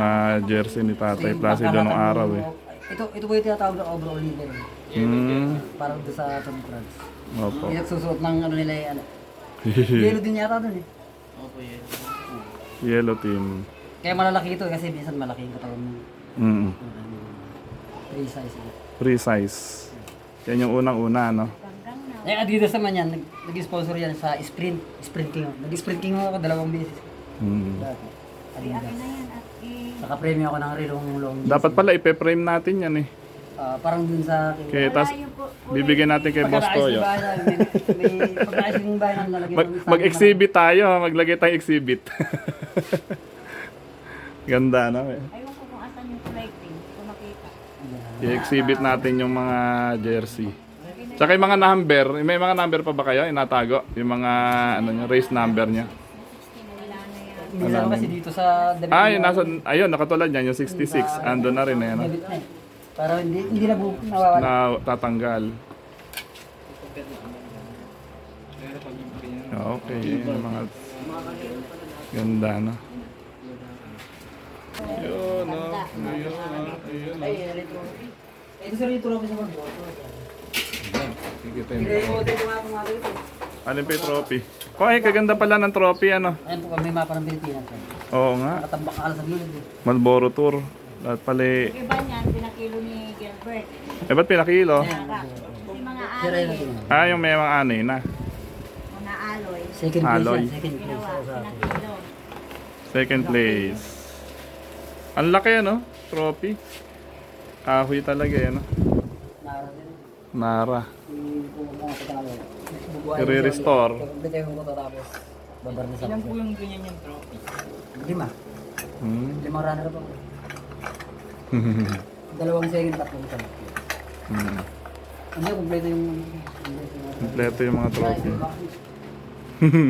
mga jersey ni Tatay Placido nung araw eh. Ito, ito po yung tinatawag na overall nila eh. Hmm. Parang doon sa Tom Cruise. Opo. Yung nagsusuot ng ano nila eh, ano. Yellow din yata doon eh. Yellow team. Kaya malalaki ito eh, kasi minsan malaki yung katawan mo. Mm. Free size eh. Yan yung unang-una, no? Eh, Adidas naman yan. Nag- Nag-sponsor yan sa Sprint. Sprint King. Nag-Sprint King ako dalawang beses. Mm. Dati. Adidas. Naka-premium ako ng relong long. Dapat pala ipe-frame natin yan eh. Ah, parang dun sa... Okay, tas bibigyan natin kay Boss Toyo. pagkakaayos ng bahay namin nalagyan Mag, ng isang- mag-exhibit tayo, maglagay tayong exhibit. Ganda, no? Ayun ko kung asan yung kulay ko makita. I-exhibit natin yung mga jersey. Tsaka yung mga number, may mga number pa ba kayo? Inatago? Yung mga ano nyo, race number niya. Minsan kasi dito sa Ah, yun, nasa, ayun, nakatulad yan, yung 66. Ando na rin, na eh. Para hindi, hindi na bu- nawawala. Na tatanggal. Okay, yung mga ganda, no? Yun, no? Ayun, no? Ayun, no? Ay, retro. Ito sa retro ako sa mga Kikita yung Hindi ko nga mga dito. Alin pa yung trophy? Oh, ay, kaganda pala ng trophy, ano? Ayan po kami mapa ng Pilipinas. eh. Oo nga, Nakatambak ka sa gilid eh. Malboro Tour. Lahat pala eh. Yung iba niyan, pinakilo ni Gilbert. Eh, ba't pinakilo? Saka, yung mga Sira yun natin. Ah, yung may mga anay na. mga alloy. Second place Alloy. yan, second place Ginawa, sa pinakilo. Second place. Ang laki, ano? Trophy. Kahoy talaga, eh, ano? Nara din. Nara. I-restore. Bitayin ko to tapos babarnisan Ilan po yung ganyan yung trophy? Lima. Hmm. Limang runner ako. Dalawang second, tatlong isa. hmm. Ano, kompleto yung... Kompleto yung mga trophy.